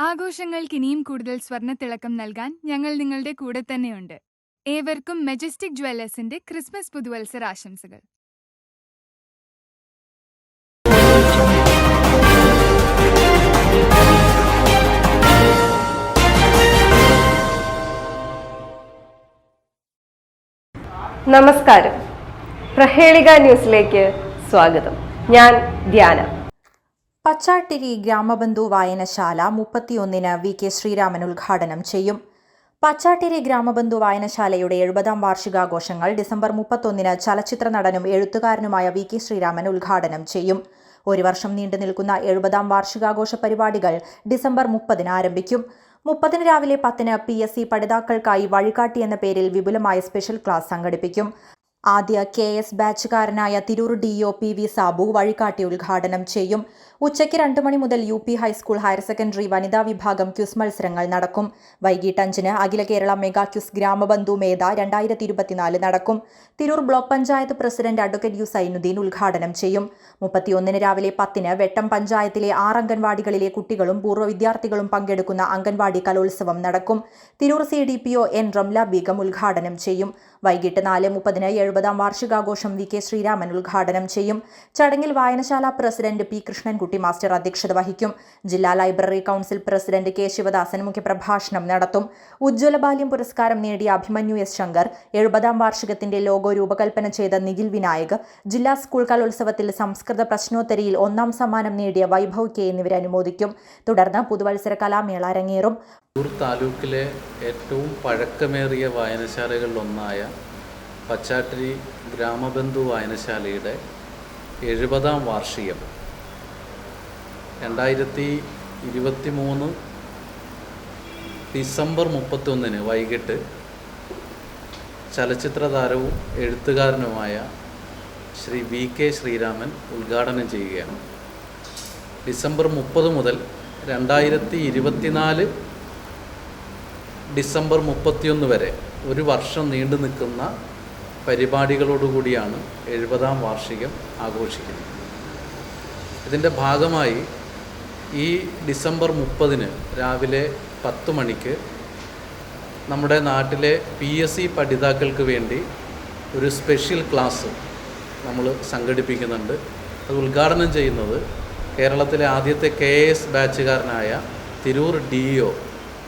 ആഘോഷങ്ങൾക്ക് ഇനിയും കൂടുതൽ സ്വർണത്തിളക്കം നൽകാൻ ഞങ്ങൾ നിങ്ങളുടെ കൂടെ തന്നെയുണ്ട്. ഏവർക്കും മെജസ്റ്റിക് ജ്വല്ലേഴ്സിന്റെ ക്രിസ്മസ് പുതുവത്സര ആശംസകൾ. നമസ്കാരം. പ്രഹേളിക ന്യൂസിലേക്ക് സ്വാഗതം. ഞാൻ ധ്യാന. പച്ചാട്ടിരി ഗ്രാമബന്ധു വായനശാല മുപ്പത്തിയൊന്നിന് വി കെ ശ്രീരാമൻ ഉദ്ഘാടനം ചെയ്യും. പച്ചാട്ടിരി ഗ്രാമബന്ധു വായനശാലയുടെ എഴുപതാം വാർഷികാഘോഷങ്ങൾ ഡിസംബർ മുപ്പത്തൊന്നിന് ചലച്ചിത്ര നടനും എഴുത്തുകാരനുമായ വി കെ ശ്രീരാമൻ ഉദ്ഘാടനം ചെയ്യും. ഒരു വർഷം നീണ്ടു നിൽക്കുന്ന എഴുപതാം വാർഷികാഘോഷ പരിപാടികൾ ഡിസംബർ മുപ്പതിന് ആരംഭിക്കും. മുപ്പതിന് രാവിലെ പത്തിന് പി എസ് സി പഠിതാക്കൾക്കായി വഴികാട്ടി എന്ന പേരിൽ വിപുലമായ സ്പെഷ്യൽ ക്ലാസ് സംഘടിപ്പിക്കും. ആദ്യ K S ബാച്ചുകാരനായ Tirur D O P V Sabu വഴികാട്ടി ഉദ്ഘാടനം ചെയ്യും. ഉച്ചയ്ക്ക് രണ്ട് മണി മുതൽ U P high school higher secondary വനിതാ വിഭാഗം ക്യുസ് മത്സരങ്ങൾ നടക്കും. വൈകിട്ട് അഞ്ചിന് അഖില കേരള മെഗാ ക്യുസ് ഗ്രാമബന്ധു മേധ രണ്ടായിരത്തി ഇരുപത്തിനാല് നടക്കും. Tirur block panchayat president advocate U Zainuddin ഉദ്ഘാടനം ചെയ്യും. മുപ്പത്തിയൊന്നിന് രാവിലെ പത്തിന് വെട്ടം പഞ്ചായത്തിലെ ആറ് അംഗൻവാടികളിലെ കുട്ടികളും പൂർവ വിദ്യാർത്ഥികളും പങ്കെടുക്കുന്ന അംഗൻവാടി കലോത്സവം നടക്കും. Tirur C D P O N Ramla Beegum ഉദ്ഘാടനം ചെയ്യും. വൈകിട്ട് നാല് മുപ്പതിന് എഴുപതാം വാർഷികാഘോഷം വി കെ ശ്രീരാമൻ ഉദ്ഘാടനം ചെയ്യും. ചടങ്ങിൽ വായനശാല പ്രസിഡന്റ് പി കൃഷ്ണൻകുട്ടി മാസ്റ്റർ അധ്യക്ഷത വഹിക്കും. ജില്ലാ library council president K Sivadasan മുഖ്യപ്രഭാഷണം നടത്തും. ഉജ്ജ്വല ബാല്യം പുരസ്കാരം നേടിയ അഭിമന്യു എസ് ശങ്കർ എഴുപതാം വാർഷികത്തിന്റെ ലോഗോ രൂപകൽപ്പന ചെയ്ത നിഖിൽ വിനായക് ജില്ലാ സ്കൂൾ കലോത്സവത്തിൽ സംസ്കൃത പ്രശ്നോത്തരിയിൽ ഒന്നാം സമ്മാനം നേടിയ വൈഭവ് കെ എന്നിവരെ അനുമോദിക്കും. തുടർന്ന് പുതുവത്സര കലാമേള അരങ്ങേറും. താലൂക്കിലെ ഏറ്റവും പഴക്കമേറിയ വായനശാലകളിലൊന്നായ പച്ചാട്ടിരി ഗ്രാമബന്ധു വായനശാലയുടെ എഴുപതാം വാർഷികം രണ്ടായിരത്തി ഇരുപത്തി മൂന്ന് ഡിസംബർ മുപ്പത്തൊന്നിന് വൈകിട്ട് ചലച്ചിത്ര താരവും എഴുത്തുകാരനുമായ ശ്രീ വി കെ ശ്രീരാമൻ ഉദ്ഘാടനം ചെയ്യുകയാണ്. ഡിസംബർ മുപ്പത് മുതൽ രണ്ടായിരത്തി ഇരുപത്തിനാല് ഡിസംബർ മുപ്പത്തിയൊന്ന് വരെ ഒരു വർഷം നീണ്ടു നിൽക്കുന്ന പരിപാടികളോടുകൂടിയാണ് എഴുപതാം വാർഷികം ആഘോഷിക്കുന്നത്. ഇതിന്റെ ഭാഗമായി ഈ ഡിസംബർ മുപ്പതിന് രാവിലെ പത്ത് മണിക്ക് നമ്മുടെ നാട്ടിലെ പി എസ് സി പഠിതാക്കൾക്ക് വേണ്ടി ഒരു സ്പെഷ്യൽ ക്ലാസ് നമ്മൾ സംഘടിപ്പിക്കുന്നുണ്ട്. അത് ഉദ്ഘാടനം ചെയ്യുന്നത് കേരളത്തിലെ ആദ്യത്തെ K S ബാച്ചുകാരനായ Tirur D O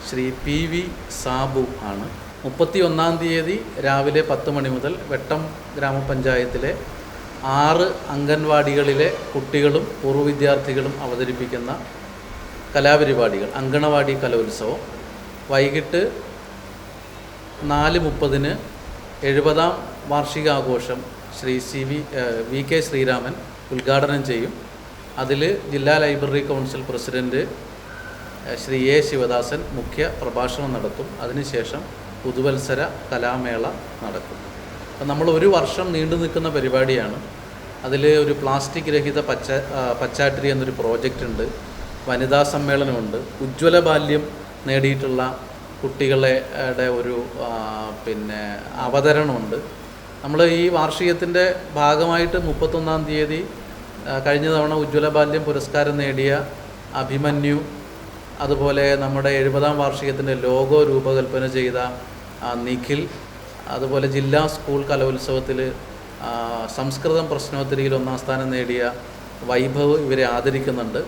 Shri P V Sabu ആണ്. മുപ്പത്തി ഒന്നാം തീയതി രാവിലെ പത്ത് മണി മുതൽ വെട്ടം ഗ്രാമപഞ്ചായത്തിലെ ആറ് അംഗൻവാടികളിലെ കുട്ടികളും പൂർവ വിദ്യാർത്ഥികളും അവതരിപ്പിക്കുന്ന കലാപരിപാടികൾ. അങ്കണവാടി കലോത്സവം. വൈകിട്ട് നാല് മുപ്പതിന് എഴുപതാം വാർഷികാഘോഷം Shri C V V K Sreeraman ഉദ്ഘാടനം ചെയ്യും. അതിൽ ജില്ലാ library council president Shri A Sivadasan മുഖ്യ പ്രഭാഷണം നടത്തും. അതിനുശേഷം പുതുവത്സര കലാമേള നടക്കും. അപ്പം നമ്മൾ ഒരു വർഷം നീണ്ടു നിൽക്കുന്ന പരിപാടിയാണ്. അതിൽ ഒരു പ്ലാസ്റ്റിക് രഹിത പച്ച പച്ചാട്ടിരി എന്നൊരു പ്രോജക്റ്റ് ഉണ്ട് വനിതാ സമ്മേളനമുണ്ട്. ഉജ്ജ്വല ബാല്യം നേടിയിട്ടുള്ള കുട്ടികളുടെ ഒരു പിന്നെ അവതരണമുണ്ട്. നമ്മൾ ഈ വാർഷികത്തിന്റെ ഭാഗമായിട്ട് മുപ്പത്തൊന്നാം തീയതി കഴിഞ്ഞ തവണ ഉജ്ജ്വല ബാല്യം പുരസ്കാരം നേടിയ അഭിമന്യു അതുപോലെ നമ്മുടെ എഴുപതാം വാർഷികത്തിന്റെ ലോഗോ രൂപകൽപ്പന ചെയ്ത നിഖിൽ അതുപോലെ ജില്ലാ സ്കൂൾ കലോത്സവത്തിൽ സംസ്കൃതം പ്രശ്നോത്തരിയിൽ ഒന്നാം സ്ഥാനം നേടിയ വൈഭവ് ഇവരെ ആദരിക്കുന്നുണ്ട്.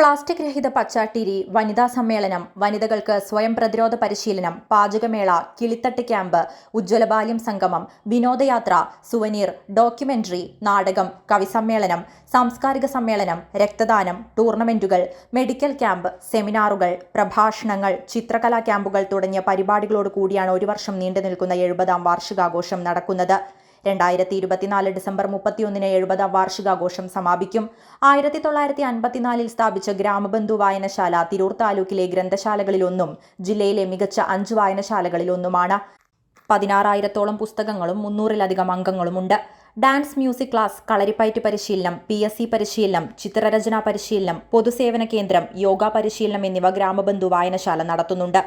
പ്ലാസ്റ്റിക് രഹിത പച്ചാട്ടിരി വനിതാ സമ്മേളനം വനിതകൾക്ക് സ്വയം പ്രതിരോധ പരിശീലനം പാചകമേള കിളിത്തട്ട് ക്യാമ്പ് ഉജ്ജ്വല ബാല്യം സംഗമം വിനോദയാത്ര സുവനീർ ഡോക്യുമെന്ററി നാടകം കവിസമ്മേളനം സാംസ്കാരിക സമ്മേളനം രക്തദാനം ടൂർണമെന്റുകൾ മെഡിക്കൽ ക്യാമ്പ് സെമിനാറുകൾ പ്രഭാഷണങ്ങൾ ചിത്രകലാ ക്യാമ്പുകൾ തുടങ്ങിയ പരിപാടികളോട് കൂടിയാണ് ഒരു വർഷം നീണ്ടു നിൽക്കുന്ന എഴുപതാം വാർഷികാഘോഷം നടക്കുന്നത്. രണ്ടായിരത്തി ഇരുപത്തിനാല് ഡിസംബർ മുപ്പത്തിയൊന്നിന് എഴുപതാം വാർഷികാഘോഷം സമാപിക്കും. ആയിരത്തി തൊള്ളായിരത്തി അൻപത്തിനാലിൽ സ്ഥാപിച്ച ഗ്രാമബന്ധു വായനശാല തിരൂർ താലൂക്കിലെ ഗ്രന്ഥശാലകളിലൊന്നും ജില്ലയിലെ മികച്ച അഞ്ച് വായനശാലകളിലൊന്നുമാണ്. പതിനാറായിരത്തോളം പുസ്തകങ്ങളും മുന്നൂറിലധികം അംഗങ്ങളുമുണ്ട്. ഡാൻസ് മ്യൂസിക് ക്ലാസ് കളരിപ്പയറ്റ് പരിശീലനം പി എസ് സി പരിശീലനം ചിത്രരചനാ പരിശീലനം പൊതുസേവന കേന്ദ്രം യോഗ പരിശീലനം എന്നിവ ഗ്രാമബന്ധു വായനശാല നടത്തുന്നുണ്ട്.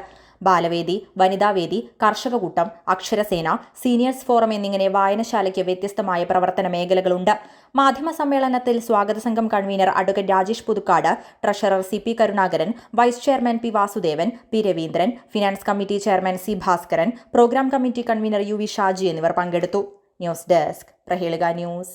ബാലവേദി വനിതാവേദി കർഷകകൂട്ടം അക്ഷരസേന സീനിയേഴ്സ് ഫോറം എന്നിങ്ങനെ വായനശാലയ്ക്ക് വ്യത്യസ്തമായ പ്രവർത്തന മേഖലകളുണ്ട്. മാധ്യമ സമ്മേളനത്തിൽ സ്വാഗത സംഘം convener advocate Rajesh Puthukkad treasurer C P Karunakaran vice chairman P Vasudevan P Raveendran finance committee chairman C Bhaskaran programme committee convener U V Shaji എന്നിവർ പങ്കെടുത്തു. News desk Prahelika news.